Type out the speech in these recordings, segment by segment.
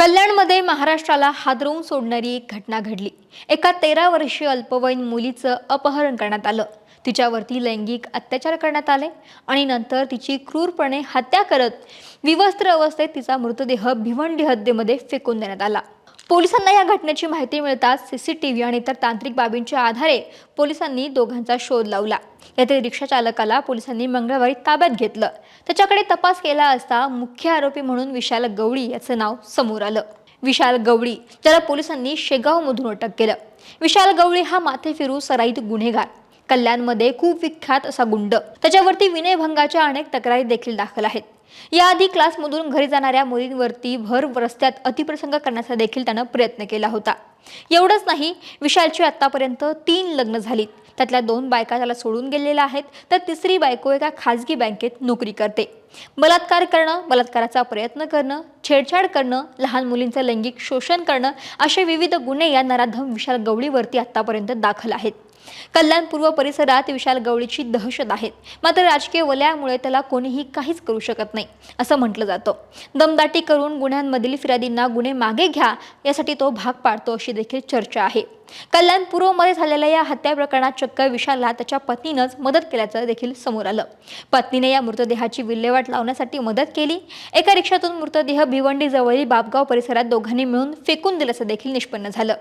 कल्याणमध्ये महाराष्ट्राला हादरवून सोडणारी एक घटना घडली. एका तेरा वर्षीय अल्पवयीन मुलीचं अपहरण करण्यात आलं. तिच्यावरती लैंगिक अत्याचार करण्यात आले आणि नंतर तिची क्रूरपणे हत्या करत विवस्त्र अवस्थेत तिचा मृतदेह भिवंडी हद्दीमध्ये फेकून देण्यात आला. पोलिसांना या घटनेची माहिती मिळताच सीसीटीव्ही आणि इतर तांत्रिक बाबींच्या आधारे पोलिसांनी दोघांचा शोध लावला. यातील रिक्षा चालकाला पोलिसांनी मंगळवारी ताब्यात घेतलं. त्याच्याकडे तपास केला असता मुख्य आरोपी म्हणून विशाल गवळी याचं नाव समोर आलं. विशाल गवळी ज्याला पोलिसांनी शेगावमधून अटक केलं. विशाल गवळी हा माथे फिरू सराईत गुन्हेगार. कल्याणमध्ये खूप विख्यात असा गुंड. त्याच्यावरती विनयभंगाच्या अनेक तक्रारी देखील दाखल आहेत. याआधी क्लासमधून घरी जाणाऱ्या मुलींवरती भर रस्त्यात अतिप्रसंग करण्याचा देखील त्यानं प्रयत्न केला होता. एवढंच नाही विशालची आतापर्यंत तीन लग्न झालीत. त्यातल्या दोन बायका त्याला सोडून गेलेल्या आहेत. तर तिसरी बायको एका खाजगी बँकेत नोकरी करते. बलात्कार करणं बलात्काराचा प्रयत्न करणं छेडछाड करणं लहान मुलींचं लैंगिक शोषण करणं असे विविध गुन्हे या नराधम विशाल गवळीवरती आतापर्यंत दाखल आहेत. कल्याण पूर्व परिसरात विशाल गवळीची दहशत आहे. मात्र राजकीय वलयामुळे त्याला कोणीही काहीच करू शकत नाही असं म्हटलं जातं. दमदाटी करून गुन्ह्यांमधील फिर्यादींना गुन्हे मागे घ्या यासाठी तो भाग पाडतो अशी देखील चर्चा आहे. कल्याण पूर्वमध्ये झालेल्या या हत्या प्रकरणात चक्क विशालला त्याच्या पत्नीनंच मदत केल्याचं देखील समोर आलं. पत्नीने या मृतदेहाची विल्हेवाट लावण्यासाठी मदत केली. एका रिक्षातून मृतदेह भिवंडी जवळील बापगाव परिसरात दोघांनी मिळून फेकून दिल्याचं देखील निष्पन्न झालं.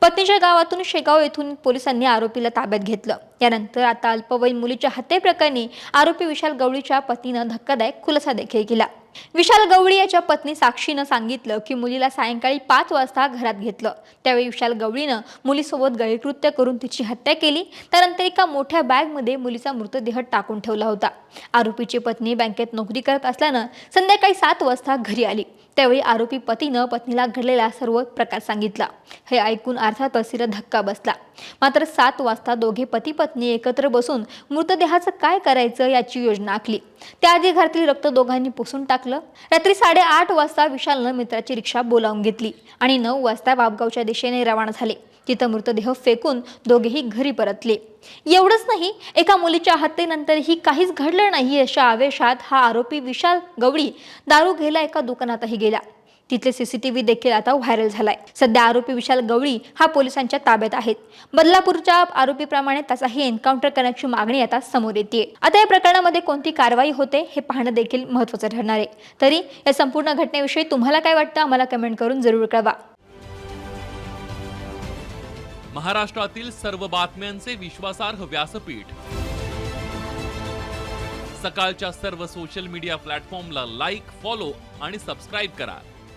पत्नीच्या गावातून शेगाव येथून पोलिसांनी आरोपीला ताब्यात घेतलं. यानंतर आता अल्पवयीन मुलीच्या हत्येप्रकरणी आरोपी विशाल गवळीच्या पतीनं धक्कादायक खुलासा देखील केला. विशाल गवळी याच्या पत्नी साक्षीनं सांगितलं की मुलीला सायंकाळी पाच वाजता घरात घेतलं. त्यावेळी विशाल गवळीनं मुलीसोबत गैरकृत्य करून तिची हत्या केली. त्यानंतर एका मोठ्या बॅगमध्ये मुलीचा मृतदेह टाकून ठेवला होता. आरोपीची पत्नी बँकेत नोकरी करत असल्यानं संध्याकाळी सात वाजता घरी आली. त्यावेळी आरोपी पतीनं पत्नीला घडलेला सर्व प्रकार सांगितला. हे ऐकून अर्थातच तिला धक्का बसला. मात्र सात वाजता दोघे पती पत्नी एकत्र बसून मृतदेहाचं काय करायचं याची योजना आखली. त्याआधी घरातील रक्त दोघांनी पुसून टाकलं. रात्री साडेआठ वाजता विशालनं मित्राची रिक्षा बोलावून घेतली आणि नऊ वाजता बाबगावच्या दिशेने रवाना झाले. तिथं मृतदेह फेकून दोघेही घरी परतले. एवढंच नाही एका मुलीच्या हत्येनंतरही काहीच घडलं नाही अशा आवेशात हा आरोपी विशाल गवळी दारू घ्यायला एका दुकानातही गेला. तिथले सीसीटीव्ही देखील आता व्हायरल झालाय. सध्या आरोपी विशाल गवळी हा पोलिसांच्या ताब्यात आहेत. बदलापूरच्या आरोपीप्रमाणे त्याचाही एन्काउंटर करण्याची मागणी आता समोर येते आता या प्रकरणामध्ये कोणती कारवाई होते हे पाहणं देखील महत्वाचं ठरणार आहे. तरी या संपूर्ण घटनेविषयी तुम्हाला काय वाटतं आम्हाला कमेंट करून जरूर कळवा. महाराष्ट्रातील सर्व बातम्यांचे विश्वासार्ह व्यासपीठ. सकाळच्या सर्व सोशल मीडिया प्लॅटफॉर्मला लाईक फॉलो आणि सबस्क्राईब करा.